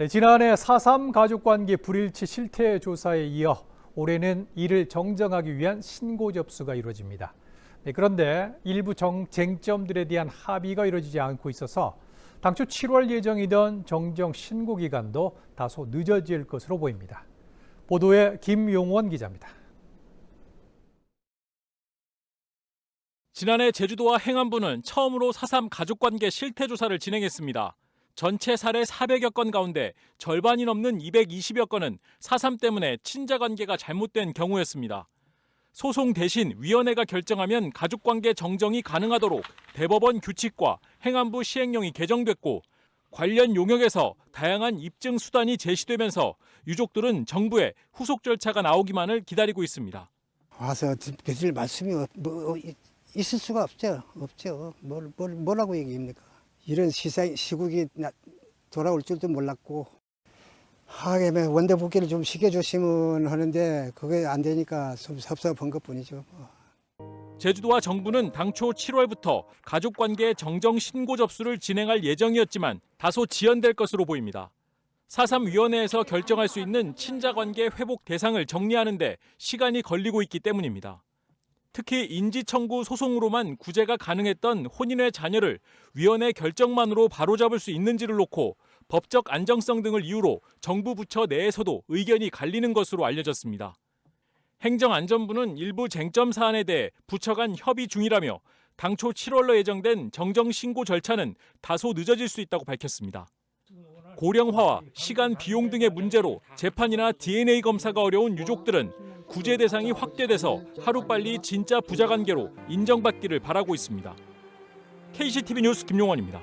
네, 지난해 4.3 가족관계 불일치 실태 조사에 이어 올해는 이를 정정하기 위한 신고 접수가 이루어집니다. 네, 그런데 일부 정, 쟁점들에 대한 합의가 이루어지지 않고 있어서 당초 7월 예정이던 정정 신고 기간도 다소 늦어질 것으로 보입니다. 보도에 김용원 기자입니다. 지난해 제주도와 행안부는 처음으로 4.3 가족관계 실태조사를 진행했습니다. 전체 사례 400여 건 가운데 절반이 넘는 220여 건은 4.3 때문에 친자 관계가 잘못된 경우였습니다. 소송 대신 위원회가 결정하면 가족 관계 정정이 가능하도록 대법원 규칙과 행안부 시행령이 개정됐고 관련 용역에서 다양한 입증 수단이 제시되면서 유족들은 정부의 후속 절차가 나오기만을 기다리고 있습니다. 와서 벼질 말씀이 없- 뭐, 이- 있을 수가 없죠. 없죠. 뭘, 뭘, 뭐라고 얘기합니까? 이런 시사, 시국이 나- 돌아올 줄도 몰랐고, 하게 뭐 원대 복귀를 좀 시켜줬으면 하는데, 그게 안 되니까 좀 섭섭한 것 뿐이죠. 뭐. 제주도와 정부는 당초 7월부터 가족관계 정정 신고 접수를 진행할 예정이었지만 다소 지연될 것으로 보입니다. 4.3위원회에서 결정할 수 있는 친자관계 회복 대상을 정리하는데 시간이 걸리고 있기 때문입니다. 특히 인지청구 소송으로만 구제가 가능했던 혼인의 자녀를 위원회 결정만으로 바로잡을 수 있는지를 놓고 법적 안정성 등을 이유로 정부 부처 내에서도 의견이 갈리는 것으로 알려졌습니다. 행정안전부는 일부 쟁점 사안에 대해 부처 간 협의 중이라며 당초 7월로 예정된 정정 신고 절차는 다소 늦어질 수 있다고 밝혔습니다. 고령화와 시간 비용 등의 문제로 재판이나 DNA 검사가 어려운 유족들은 구제 대상이 확대돼서 하루빨리 진짜 부자 관계로 인정받기를 바라고 있습니다. KCTV 뉴스 김용원입니다.